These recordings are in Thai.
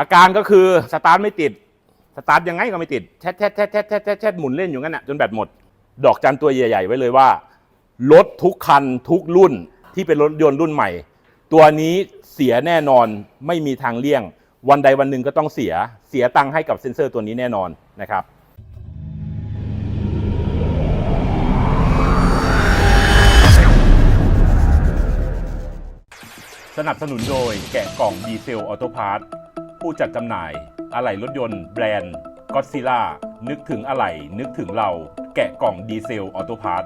อาการก็คือสตาร์ทไม่ติด สตาร์ทยังไงก็ไม่ติดแชดแชดแชดแชดแชดแชดแชดหมุนเล่นอยู่งั้นน่ะจนแบตหมด ดอกจันตัวใหญ่ ๆ ไว้เลยว่า รถทุกคันทุกรุ่นที่เป็นรถยนต์รุ่นใหม่ ตัวนี้เสียแน่นอนไม่มีทางเลี่ยง วันใดวันหนึ่งก็ต้องเสียเสียตังค์ให้กับเซ็นเซอร์ตัวนี้แน่นอนนะครับสนับสนุนโดยแกะกล่องดีเซลออโตพาร์ท ผู้จัดจำหน่าย อะไหล่รถยนต์แบรนด์ก็ซิล่านึกถึงอะไหล่นึกถึงเรา แกะกล่องดีเซลออโต้พาร์ท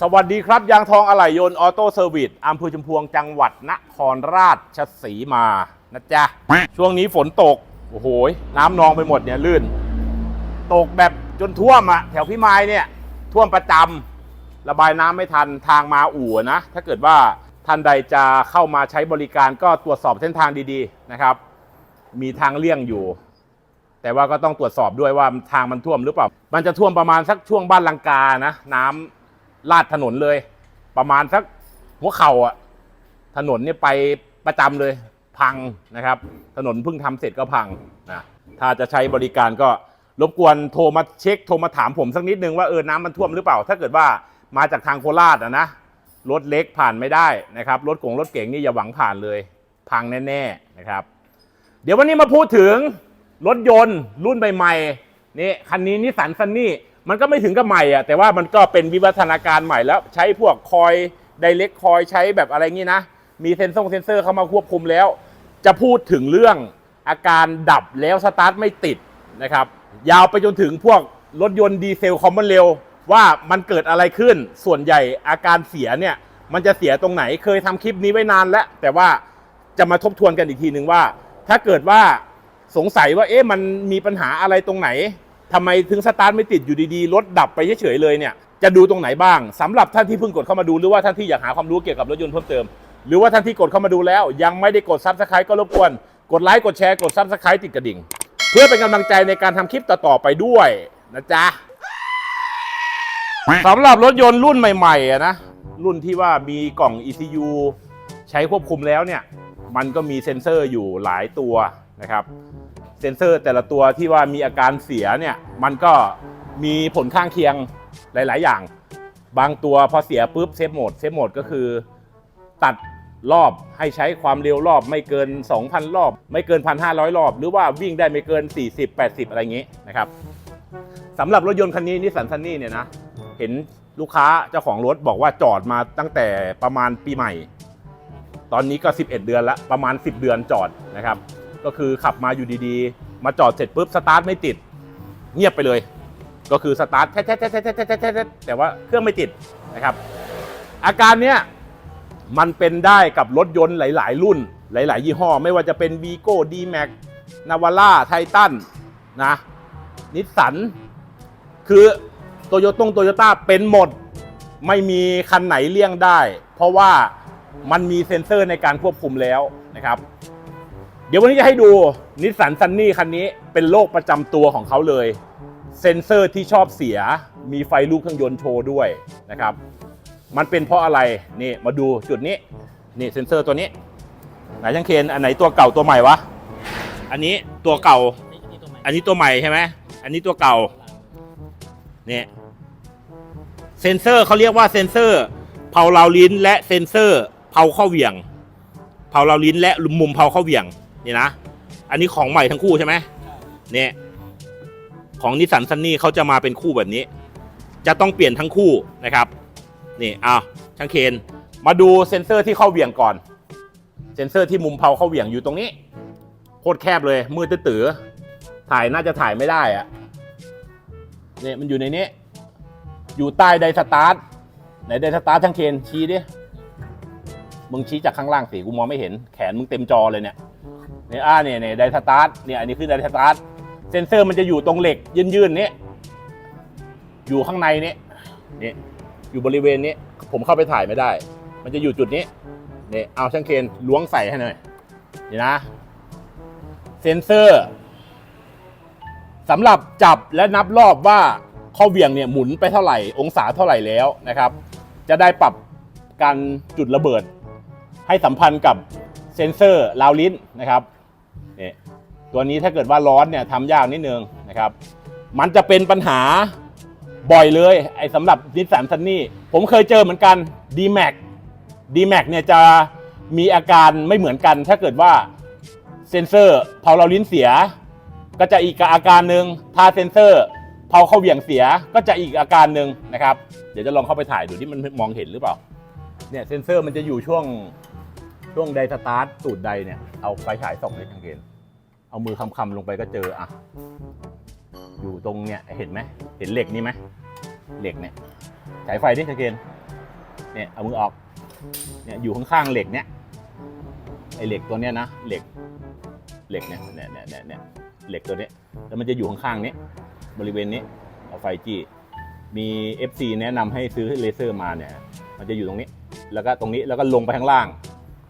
สวัสดีครับ ยางทองอะไหล่ยนต์ออโต้เซอร์วิสอำเภอชุมพวงจังหวัดนครราชสีมานะจ๊ะ ช่วงนี้ฝนตก โอ้โห น้ำนองไปหมดเนี่ยลื่น ตกแบบจนท่วมอะแถวพี่ไม้เนี่ย ท่วมประจำระบายน้ำไม่ทันทางมาอู่นะ ถ้าเกิดว่าท่านใดจะเข้ามาใช้บริการก็ตรวจสอบเส้นทางดีๆนะครับ มีทางเลี่ยงอยู่ แต่ว่าก็ต้องตรวจสอบด้วยว่าทางมันท่วมหรือเปล่า มันจะท่วมประมาณสักช่วงบ้านลังกานะ น้ำลาดถนนเลย ประมาณสักหัวเข่าอะถนนเนี่ยไปประจำเลย พังนะครับ ถนนเพิ่งทำเสร็จก็พังนะถ้าจะใช้บริการก็รบกวนโทรมาเช็คโทรมาถามผมสักนิดนึงว่าเออน้ำมันท่วมหรือเปล่า ถ้าเกิดว่ามาจากทางโคราชอะนะรถเล็กผ่านไม่ได้นะครับรถกงรถเก๋งนี่อย่าหวังผ่านเลย พังแน่ ๆ นะครับ เดี๋ยววันนี้มาพูดถึงรถยนต์รุ่นใหม่ๆนี่คันนี้นิสสันซันนี่มันก็ไม่ถึงกับใหม่อะแต่ว่ามันก็เป็นวิวัฒนาการใหม่แล้ว ใช้พวกคอยไดเ c กคอยใช้แบบอะไรงี้นะ มีเซนซงเซนเซอร์เข้ามาควบคุมแล้ว จะพูดถึงเรื่องอาการดับแล้วสตาร์ทไม่ติดนะครับ ยาวไปจนถึงพวกรถยนต์ดีเซลคอมมอนเร็วว่ามันเกิดอะไรขึ้นส่วนใหญ่อาการเสียเนี่ย มันจะเสียตรงไหนเคยทำคลิปนี้ไว้นานแล้ว แต่ว่าจะมาทบทวนกันอีกทีนึงว่า ถ้าเกิดว่าสงสัยว่าเอ๊ะมันมีปัญหาอะไรตรงไหนทำไมถึงสตาร์ทไม่ติดอยู่ดีๆ รถดับไปเฉยๆเลยเนี่ยจะดูตรงไหนบ้างสำหรับท่านที่เพิ่งกดเข้ามาดูหรือว่าท่านที่อยากหาความรู้เกี่ยวกับรถยนต์เพิ่มเติม หรือว่าท่านที่กดเข้ามาดูแล้ว ยังไม่ได้กดซับสไครต์ก็รบกวนกดไลค์กดแชร์กดซับสไครต์ติดกระดิ่ง เพื่อเป็นกำลังใจในการทำคลิปต่อๆไปด้วยนะจ๊ะสำหรับรถยนต์รุ่นใหม่ๆนะรุ่นที่ว่ามีกล่อง ECU ใช้ควบคุมแล้วเนี่ย มันก็มีเซ็นเซอร์อยู่หลายตัวนะครับ เซ็นเซอร์แต่ละตัวที่ว่ามีอาการเสียเนี่ยมันก็มีผลข้างเคียงหลาย ๆ อย่าง บางตัวพอเสียปุ๊บเซฟโหมดเซฟโหมดก็คือตัดรอบให้ใช้ความเร็วรอบไม่เกิน 2,000 รอบ ไม่เกิน 1,500 รอบ หรือว่าวิ่งได้ไม่เกิน 40 80 อะไรอย่างงี้นะครับสำหรับรถยนต์คันนี้นิสสันซันนี่เนี่ยนะเห็นลูกค้าเจ้าของรถบอกว่าจอดมาตั้งแต่ประมาณปีใหม่ ตอนนี้ก็ 11 เดือนละประมาณ 10 เดือนจอดนะครับ ก็คือขับมาอยู่ดีๆ มาจอดเสร็จปุ๊บสตาร์ทไม่ติด เงียบไปเลย ก็คือสตาร์ทแท้ๆๆๆๆๆแต่ว่าเครื่องไม่ติดนะครับ อาการเนี้ยมันเป็นได้กับรถยนต์หลาย ๆ รุ่นหลาย ๆ ยี่ห้อ ไม่ว่าจะเป็น v ีโก้ดีแม็กนาวาร่าไททันนะนิสสันคือโตโยต้งโตโยต้าเป็นหมดไม่มีคันไหนเลี่ยงได้ เพราะว่า มันมีเซ็นเซอร์ในการควบคุมแล้วนะครับ เดี๋ยววันนี้จะให้ดูนิสสันซันนี่คันนี้เป็นโรคประจำตัวของเขาเลย เซ็นเซอร์ที่ชอบเสีย มีไฟลูกเครื่องยนต์โชว์ด้วยนะครับ มันเป็นเพราะอะไรนี่มาดูจุดนี้นี่เซ็นเซอร์ตัวนี้ ไหนช่างเคนอันไหนตัวเก่าตัวใหม่วะอันนี้ตัวเก่า อันนี้ตัวใหม่ใช่ไหมอันนี้ตัวเก่าเนี่ยเซนเซอร์เขาเรียกว่าเซนเซอร์เผาเราลิ้นและเซนเซอร์ เผาเข้าเหวี่ยง เผาเราลิ้นและมุมเผาเข้าเหวี่ยงนี่นะ อันนี้ของใหม่ทั้งคู่ใช่ไหมเนี่ยของนิสสันซันนี่เขาจะมาเป็นคู่แบบนี้ จะต้องเปลี่ยนทั้งคู่นะครับ นี่อ้าวช่างเคนมาดูเซ็นเซอร์ที่เข้าเหวี่ยงก่อน เซ็นเซอร์ที่มุมเผาเข้าเหวี่ยงอยู่ตรงนี้โคตรแคบเลยมืดตื้อๆถ่ายน่าจะถ่ายไม่ได้อะเนี่ยมันอยู่ในนี้ อยู่ใต้ไดสตาร์ทไหนไดสตาร์ทช่างเคนชี้ดิ มึงชี้จากข้างล่างสิกูมองไม่เห็นแขนมึงเต็มจอเลยเนี่ยเนี่ยอ่าเนี่ยเนี่ยไดสตาร์ทเนี่ยอันนี้คือไดสตาร์ทเซนเซอร์มันจะอยู่ตรงเหล็กยื่นๆนี้อยู่ข้างในนี้นี่อยู่บริเวณนี้ผมเข้าไปถ่ายไม่ได้ มันจะอยู่จุดนี้เนี่ยเอาช่างเคนล้วงใส่ให้หน่อยนี่นะ เซนเซอร์สำหรับจับและนับรอบว่าข้อเวียงเนี่ยหมุนไปเท่าไหร่ องศาเท่าไหร่แล้วนะครับ จะได้ปรับการจุดระเบิด ให้สัมพันธ์กับเซ็นเซอร์ราวลิ้นนะครับนี่ตัวนี้ถ้าเกิดว่าร้อนเนี่ยทำยากนิดนึงนะครับ มันจะเป็นปัญหาบ่อยเลยไอ้สำหรับนิสสันซันนี่ผมเคยเจอเหมือนกัน d m a x d m a x เนี่ยจะมีอาการไม่เหมือนกัน ถ้าเกิดว่าเซนเซอร์เผาเราลิ้นเสีย ก็จะอีกอาการหนึ่งถ้าเซนเซอร์เผาเข้าเหวี่ยงเสียก็จะอีกอาการหนึ่งนะครับ เดี๋ยวจะลองเข้าไปถ่ายดูที่มันมองเห็นหรือเปล่าเนี่ยเซนเซอร์มันจะอยู่ช่วง ช่วงไดสตาร์ทสูตรใดเนี่ยเอาไฟฉายส่องเลยทังเกณฑ์เอามือคำๆลงไปก็เจออะอยู่ตรงเนี่ยเห็นไหมเห็นเหล็กนี่ไหมเหล็กเนี่ยฉายไฟดิทังเกณฑ์เนี่ยเอามือออกเนี่ยอยู่ข้างๆเหล็กเนี่ยไอเหล็กตัวเนี้ยนะเหล็กเหล็กเนี่ยเนี่ยเนี่ยเนี่ยเนี่ยเหล็กตัวเนี้ยแล้วมันจะอยู่ข้างๆนี้บริเวณนี้เอาไฟจี้มี FC แนะนำให้ซื้อเลเซอร์มาเนี่ย มันจะอยู่ตรงนี้ แล้วก็ตรงนี้แล้วก็ลงไปข้างล่าง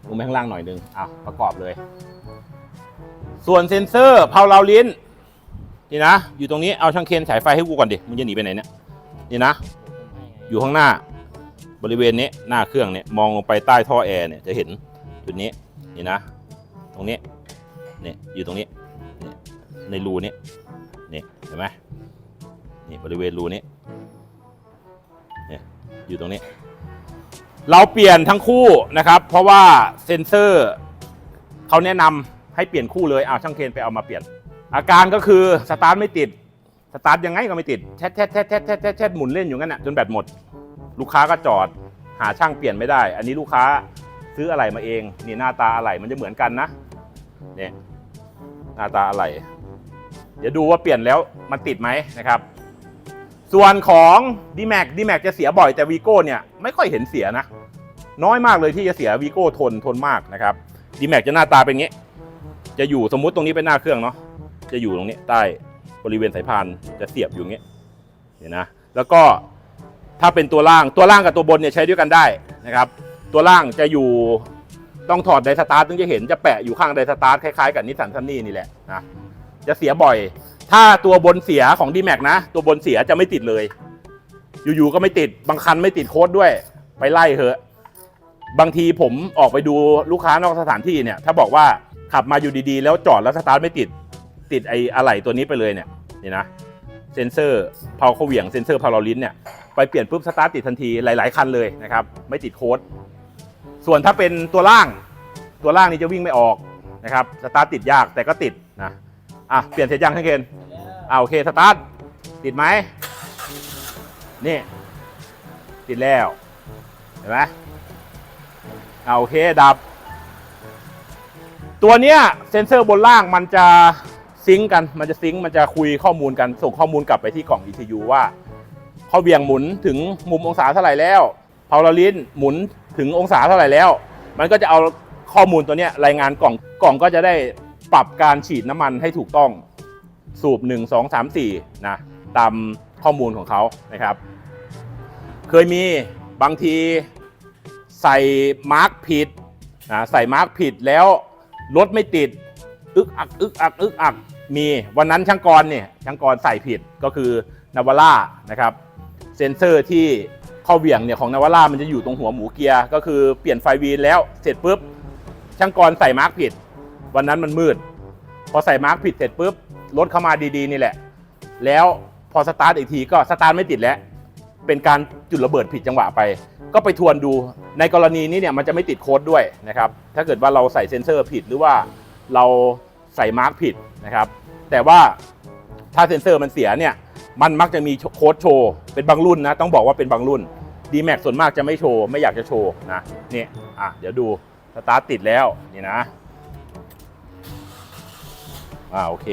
ลงไปข้างล่างหน่อยหนึงอะประกอบเลย ส่วนเซ็นเซอร์เพาเราลิ้นนี่นะ อยู่ตรงนี้เอาช่างเคนฉายไฟให้กูก่อนดิมึงจะหนีไปไหนเนี่ยนี่นะ อยู่ข้างหน้า บริเวณนี้หน้าเครื่องเนี่ยมองลงไปใต้ท่อแอร์เนี่ยจะเห็นจุดนี้นี่นะ ตรงนี้เนี่ยอยู่ตรงนี้เนี่ยในรูนี้นี่เห็นไหมนี่บริเวณรูนี้เนี่ยอยู่ตรงนี้ เราเปลี่ยนทั้งคู่นะครับ เพราะว่าเซ็นเซอร์เขาแนะนำให้เปลี่ยนคู่เลยอาช่างเคนไปเอามาเปลี่ยน อาการก็คือสตาร์ทไม่ติดสตาร์ทยังไงก็ไม่ติดแชทแชทแชทแชทแชทแชทแชทหมุนเล่นอยู่งั้นน่ะจนแบตหมด ลูกค้าก็จอดหาช่างเปลี่ยนไม่ได้ อันนี้ลูกค้าซื้ออะไรมาเอง นี่หน้าตาอะไรมันจะเหมือนกันนะเนี่ยหน้าตาอะไร เดี๋ยวดูว่าเปลี่ยนแล้วมันติดไหมนะครับ ส่วนของ d m a x d m a x จะเสียบ่อยแต่ v ีโก้เนี่ยไม่ค่อยเห็นเสียนะ น้อยมากเลยที่จะเสีย v ีโก้ทนทนมากนะครับ d m a x จะหน้าตาเป็นอย่างงี้ จะอยู่สมมุติตรงนี้เป็นหน้าเครื่องเนาะจะอยู่ตรงนี้ใต้บริเวณสายพานจะเสียบอยู่อย่างงี้เนี่ยนะ แล้วก็ถ้าเป็นตัวล่างตัวล่างกับตัวบนเนี่ยใช้ด้วยกันได้นะครับ ตัวล่างจะอยู่ต้องถอดไดสตาร์ทถึงจะเห็นจะแปะอยู่ข้างไดสตาร์ทคล้ายๆกับนิสสันซันนี่นี่แหละนะจะเสียบ่อย ถ้าตัวบนเสียของ d m a x นะ ตัวบนเสียจะไม่ติดเลย อยู่ๆก็ไม่ติดบางคันไม่ติดโค้ดด้วย ไปไล่เถอะ บางทีผมออกไปดูลูกค้านอกสถานที่เนี่ย ถ้าบอกว่าขับมาอยู่ดีๆ แล้วจอดแล้วสตาร์ทไม่ติด ติดไอ้อะไหล่ตัวนี้ไปเลยเนี่ยนี่นะเซนเซอร์พาเขาเหวี่ยงเซนเซอร์พาเราลิ้นเนี่ยไปเปลี่ยนปุ๊บสตาร์ทติดทันทีหลายๆคันเลยนะครับไม่ติดโค้ดส่วนถ้าเป็นตัวล่าง ตัวล่างนี่จะวิ่งไม่ออกนะครับสตาร์ทติดยากแต่ก็ติดนะ อะ เปลี่ยนเสร็จยังให้เคนอ่าโอเค สตาร์ท ติดไหม นี่ ติดแล้ว เห็นไหมอ่าโอเค ดับ ตัวเนี้ยเซนเซอร์บนล่างมันจะซิงกัน มันจะซิงก์มันจะคุยข้อมูลกัน ส่งข้อมูลกลับไปที่กล่อง ECU ว่าเขาเบี่ยงหมุนถึงมุมองศาเท่าไหร่แล้วพาวลาลินหมุนถึงองศาเท่าไหร่แล้ว มันก็จะเอาข้อมูลตัวเนี้ยรายงานกล่องกล่องก็จะได้ ปรับการฉีดน้ำมันให้ถูกต้องสูบ 1 2 3 4นะตามข้อมูลของเขานะครับ เคยมีบางทีใส่มาร์กผิดนะใส่มาร์กผิดแล้วรถไม่ติด อึกอักอึกอักอึกอักมีวันนั้นช่างกรเนี่ยช่างกรใส่ผิดก็คือนาวาร่านะครับเซนเซอร์ที่ข้าเหวี่ยงเนี่ยของนาวาร่ามันจะอยู่ตรงหัวหมูเกียร์ก็คือเปลี่ยนไฟวีนแล้วเสร็จปุ๊บช่างกรใส่มาร์กผิด วันนั้นมันมืด พอใส่มาร์กผิดเสร็จปุ๊บรถเข้ามาดีๆนี่แหละ แล้วพอสตาร์ทอีกทีก็สตาร์ทไม่ติดแล้ว เป็นการจุดระเบิดผิดจังหวะไป ก็ไปทวนดูในกรณีนี้เนี่ยมันจะไม่ติดโค้ดด้วยนะครับถ้าเกิดว่าเราใส่เซนเซอร์ผิดหรือว่าเราใส่มาร์กผิดนะครับ แต่ว่าถ้าเซนเซอร์มันเสียเนี่ยมันมักจะมีโค้ดโชว์เป็นบางรุ่นนะต้องบอกว่าเป็นบางรุ่น d m a x ส่วนมากจะไม่โชว์ ไม่อยากจะโชว์นะนี่อะเดี๋ยวดูสตาร์ทติดแล้วนี่นะ อ่าโอเค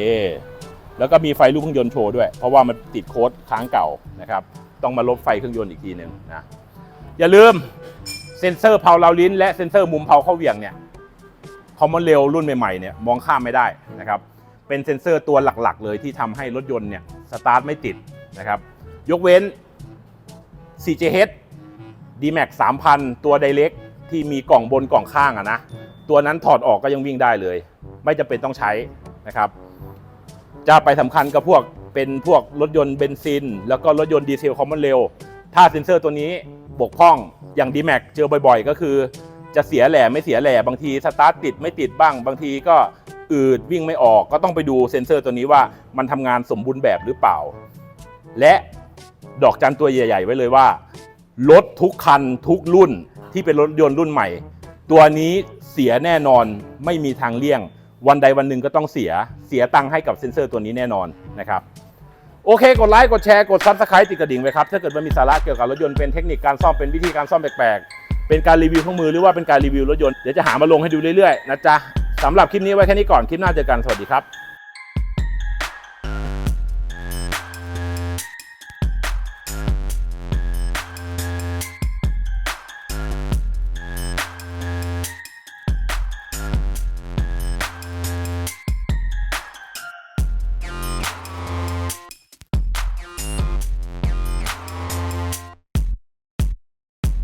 แล้วก็มีไฟลูกเครื่องยนต์โชว์ด้วย เพราะว่ามันติดโค้ดค้างเก่านะครับ ต้องมาลบไฟเครื่องยนต์อีกทีหนึ่งนะ อย่าลืมเซ็นเซอร์เพาเราลิ้น และเซ็นเซอร์มุมเพาเข้าเหวี่ยงเนี่ยคอมมอนเรลรุ่นใหม่ๆเนี่ยมองข้ามไม่ได้นะครับ เป็นเซ็นเซอร์ตัวหลักๆ เลยที่ทำให้รถยนต์เนี่ยสตาร์ทไม่ติดนะครับ ยกเว้น CJH D-Max 3000 ตัว Direct ที่มีกล่องบนกล่องข้างอะนะ ตัวนั้นถอดออกก็ยังวิ่งได้เลย ไม่จำเป็นต้องใช้ นะครับจะไปสำคัญกับพวกเป็นพวกรถยนต์เบนซิน แล้วก็รถยนต์ดีเซลคอมมอนเรลถ้าเซ็นเซอร์ตัวนี้บกพร่องอย่าง D-Max เจอบ่อยๆ ก็คือจะเสียแหล่ไม่เสียแหล่บางทีสตาร์ทติดไม่ติดบ้าง บางทีก็อืดวิ่งไม่ออกก็ต้องไปดูเซ็นเซอร์ตัวนี้ว่ามันทำงานสมบูรณ์แบบหรือเปล่า และดอกจันตัวใหญ่ ๆ ไว้เลยว่า รถทุกคันทุกรุ่นที่เป็นรถยนต์รุ่นใหม่ ตัวนี้เสียแน่นอนไม่มีทางเลี่ยง วันใดวันหนึ่งก็ต้องเสียเสียตังค์ให้กับเซ็นเซอร์ตัวนี้แน่นอนนะครับโอเค กดไลค์ กดแชร์ กดซับสไครต์ติดกระดิ่งไว้ครับ ถ้าเกิดว่ามีสาระเกี่ยวกับรถยนต์เป็นเทคนิคการซ่อมเป็นวิธีการซ่อมแปลกๆ เป็นการรีวิวเครื่องมือหรือว่าเป็นการรีวิวรถยนต์ เดี๋ยวจะหามาลงให้ดูเรื่อยๆ นะจ๊ะสำหรับคลิปนี้ไว้แค่นี้ก่อน คลิปหน้าเจอกัน สวัสดีครับ